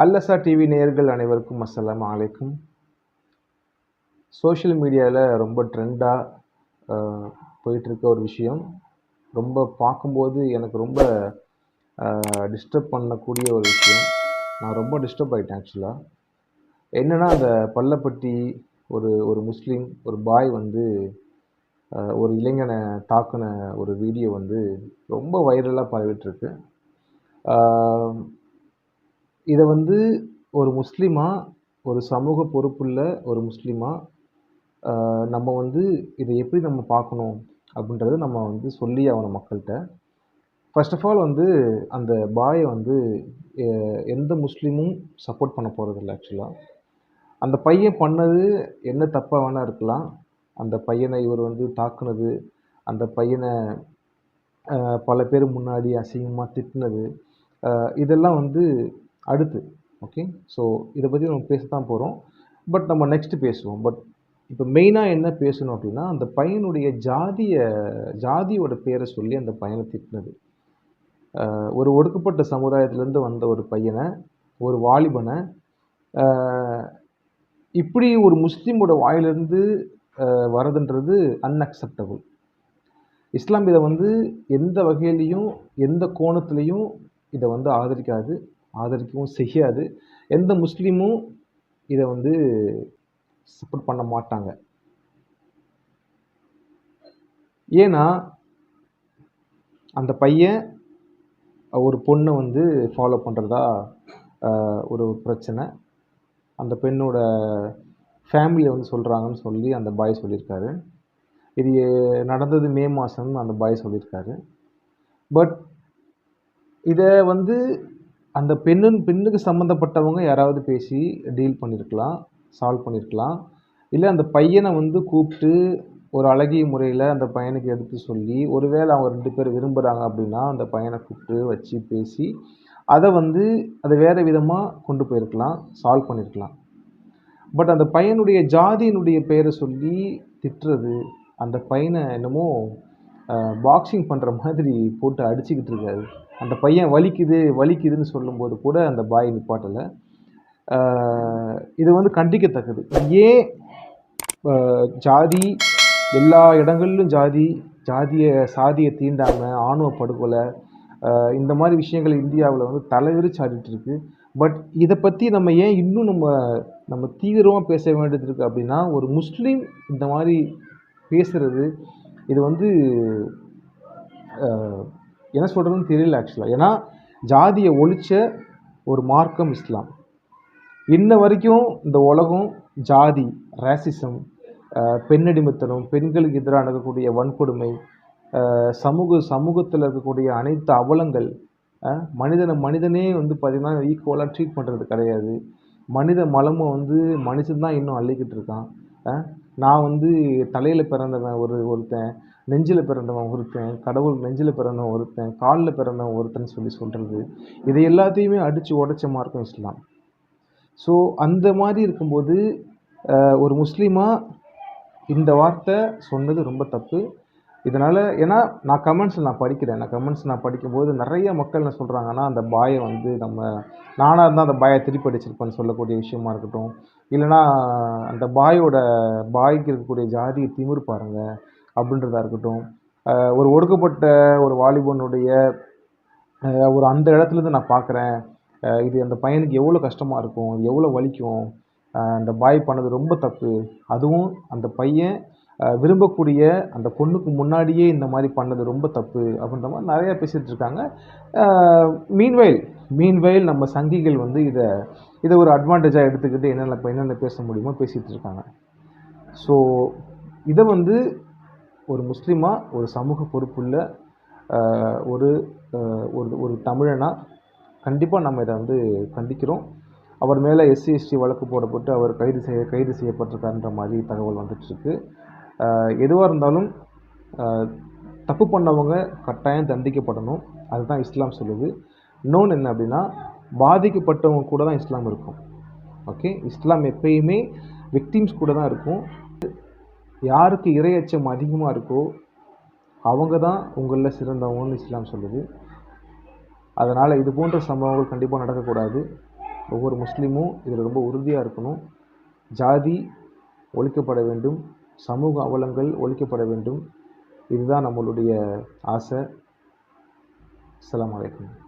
அல்லசா TV நேயர்கள் அனைவருக்கும் அஸ்ஸலாமு அலைக்கும். சோஷியல் மீடியாவில் ரொம்ப ட்ரெண்டாக போயிட்டுருக்க ஒரு விஷயம். ரொம்ப பார்க்கும்போது எனக்கு ரொம்ப டிஸ்டர்ப் பண்ணக்கூடிய ஒரு விஷயம். நான் ரொம்ப டிஸ்டர்ப் ஆகிட்டேன் ஆக்சுவலாக என்னென்னா அந்த பள்ளப்பட்டி ஒரு ஒரு முஸ்லீம் ஒரு பாய் வந்து ஒரு இளைஞனை தாக்குன ஒரு வீடியோ வந்து ரொம்ப வைரலாக பரவிட்டுருக்கு. இதை வந்து ஒரு முஸ்லீமாக ஒரு சமூக பொறுப்புள்ள ஒரு முஸ்லீமாக நம்ம வந்து இதை எப்படி நம்ம பார்க்கணும் அப்படின்றத நம்ம வந்து சொல்லி ஆகணும் மக்கள்கிட்ட. ஃபர்ஸ்ட் ஆஃப் ஆல் வந்து அந்த பாயை வந்து எந்த முஸ்லீமும் சப்போர்ட் பண்ண போகிறதில்ல ஆக்சுவலாக அந்த பையன் பண்ணது என்ன தப்பாக வேணால் இருக்கலாம். அந்த பையனை இவர் வந்து தாக்குனது அந்த பையனை பல பேர் முன்னாடி அசிங்கமாக திட்டினது இதெல்லாம் வந்து அடுத்து ஓகே ஸோ இதை பற்றி நம்ம பேச தான் போகிறோம் பட் நம்ம நெக்ஸ்ட்டு பேசுவோம். பட் இப்போ மெயினாக என்ன பேசணும் அப்படின்னா அந்த பையனுடைய ஜாதிய ஜாதியோட பேரை சொல்லி அந்த பையனை திட்டினது. ஒரு ஒடுக்கப்பட்ட சமுதாயத்திலேருந்து வந்த ஒரு பையனை ஒரு வாலிபனை இப்படி ஒரு முஸ்லீமோட வாயிலிருந்து வரதுன்றது அன்அக்செப்டபுள் இஸ்லாம் இதை வந்து எந்த வகையிலையும் எந்த கோணத்துலேயும் இதை வந்து ஆதரிக்காது. ஆதரிக்கவும் செய்யாது. எந்த முஸ்லீமும் இதை வந்து சப்போர்ட் பண்ண மாட்டாங்க. ஏன்னா அந்த பையன் ஒரு பொண்ணை வந்து ஃபாலோ பண்ணுறதா ஒரு பிரச்சனை. அந்த பெண்ணோட ஃபேமிலியை வந்து சொல்கிறாங்கன்னு சொல்லி அந்த பாய் சொல்லியிருக்காரு. இது நடந்தது மே மாதம்னு அந்த பாய் சொல்லியிருக்காரு. பட் இதை வந்து அந்த பெண்ணு பெண்ணுக்கு சம்மந்தப்பட்டவங்க யாராவது பேசி டீல் பண்ணியிருக்கலாம் சால்வ் பண்ணியிருக்கலாம் இல்லை அந்த பையனை வந்து கூப்பிட்டு ஒரு அழகிய முறையில் அந்த பையனுக்கு எடுத்து சொல்லி ஒருவேளை அவங்க ரெண்டு பேர் விரும்புகிறாங்க அப்படின்னா அந்த பையனை கூப்பிட்டு வச்சு பேசி அதை வந்து அதை வேறு விதமாக கொண்டு போயிருக்கலாம் சால்வ் பண்ணியிருக்கலாம் பட் அந்த பையனுடைய ஜாதியினுடைய பெயரை சொல்லி திட்டுறது அந்த பையனை என்னமோ பாக்ஸிங் பண்ணுற மாதிரி போட்டு அடிச்சுக்கிட்டு இருக்காரு. அந்த பையன் வலிக்குது வலிக்குதுன்னு சொல்லும்போது கூட அந்த பாய் நிப்பாட்டலை. இது வந்து கண்டிக்கத்தக்கது. ஏன் ஜாதி எல்லா இடங்களிலும் ஜாதி ஜாதிய சாதியை தீண்டாமல் ஆணவ படுகொலை இந்த மாதிரி விஷயங்கள் இந்தியாவில் வந்து தலைவிரிச்சு இருக்கு. பட் இதை பற்றி நம்ம ஏன் இன்னும் நம்ம நம்ம தீவிரமாக பேச வேண்டியது இருக்குது அப்படின்னா ஒரு முஸ்லீம் இந்த மாதிரி பேசுகிறது இது வந்து என்ன சொல்கிறதுன்னு தெரியல ஆக்சுவலாக ஏன்னா ஜாதியை ஒழிச்ச ஒரு மார்க்கம் இஸ்லாம். இன்ன வரைக்கும் இந்த உலகம் ஜாதி ரேசிசம் பெண்ணடிமைத்தனம் பெண்களுக்கு எதிராக நடக்கக்கூடிய வன்கொடுமை சமூக சமூகத்தில் இருக்கக்கூடிய அனைத்து அவலங்கள் மனிதனை மனிதனே வந்து பார்த்திங்கன்னா ஈக்குவலாக ட்ரீட் பண்ணுறது கிடையாது. மனித மலமும் வந்து மனுஷன் தான் இன்னும் அள்ளிக்கிட்டு இருக்கான். நான் வந்து தலையில் பிறந்தவன் ஒரு ஒருத்தன் நெஞ்சில் பிறந்தவன் ஒருத்தன் கடவுள் நெஞ்சில் பிறந்தவன் ஒருத்தன் காலில் பிறந்தவன் ஒருத்தன் சொல்லி சொல்கிறது இதை எல்லாத்தையுமே அடித்து உடைச்ச மார்க்கம் இஸ்லாம். ஸோ அந்த மாதிரி இருக்கும்போது ஒரு முஸ்லீமாக இந்த வார்த்தை சொன்னது ரொம்ப தப்பு. இதனால் ஏன்னா நான் கமெண்ட்ஸ் நான் படிக்கிறேன். நான் கமெண்ட்ஸ் நான் படிக்கும்போது நிறைய மக்கள் என்ன சொல்கிறாங்கன்னா அந்த பாயை வந்து நம்ம நானாக இருந்தால் அந்த பாயை திருப்பி அடிச்சிருப்பேன்னு சொல்லக்கூடிய விஷயமா இருக்கட்டும். இல்லைனா அந்த பாயோட பாய்க்கு இருக்கக்கூடிய ஜாதி திமிர் பாருங்க அப்படின்றதா இருக்கட்டும். ஒரு ஒடுக்கப்பட்ட ஒரு வாலிபனுடைய ஒரு அந்த இடத்துலேருந்து நான் பார்க்குறேன். இது அந்த பையனுக்கு எவ்வளோ கஷ்டமாக இருக்கும்? எவ்வளோ வலிக்கும்? அந்த பாய் பண்ணது ரொம்ப தப்பு. அதுவும் அந்த பையன் விரும்பக்கூடிய அந்த பொண்ணுக்கு முன்னாடியே இந்த மாதிரி பண்ணது ரொம்ப தப்பு அப்படின்ற மாதிரி நிறையா பேசிகிட்டு இருக்காங்க. மீன்வயல் மீன்வயல் நம்ம சங்கிகள் வந்து இதை இதை ஒரு அட்வான்டேஜாக எடுத்துக்கிட்டு என்னென்ன இப்போ என்னென்ன பேச முடியுமோ பேசிகிட்டு இருக்காங்க. ஸோ இதை வந்து ஒரு முஸ்லீமாக ஒரு சமூக பொறுப்புள்ள ஒரு ஒரு ஒரு தமிழனா கண்டிப்பாக நம்ம இதை வந்து கண்டிக்கிறோம். அவர் மேலே எஸ்சி எஸ்டி வழக்கு போடப்பட்டு அவர் கைது செய்ய கைது செய்யப்பட்டிருக்காருன்ற மாதிரி தகவல் வந்துட்டுருக்கு எதுவாக இருந்தாலும் தப்பு பண்ணவங்க கட்டாயம் தண்டிக்கப்படணும். அதுதான் இஸ்லாம் சொல்லுது. இன்னொன்று என்ன அப்படின்னா பாதிக்கப்பட்டவங்க கூட தான் இஸ்லாம் இருக்கும். ஓகே இஸ்லாம் எப்பயுமே விக்டிம்ஸ் கூட தான் இருக்கும். யாருக்கு இரையச்சம் அதிகமாக இருக்கோ அவங்க தான் உங்களில் சிறந்தவங்கன்னு இஸ்லாம் சொல்லுது. அதனால் இது போன்ற சம்பவங்கள் கண்டிப்பாக நடக்கக்கூடாது. ஒவ்வொரு முஸ்லீமும் இதில் ரொம்ப உறுதியாக இருக்கணும். ஜாதி ஒழிக்கப்பட வேண்டும். சமூக அவலங்கள் ஒழிக்கப்பட வேண்டும். இதுதான் நம்மளுடைய ஆசை. அஸ்ஸலாமு அலைக்கும்.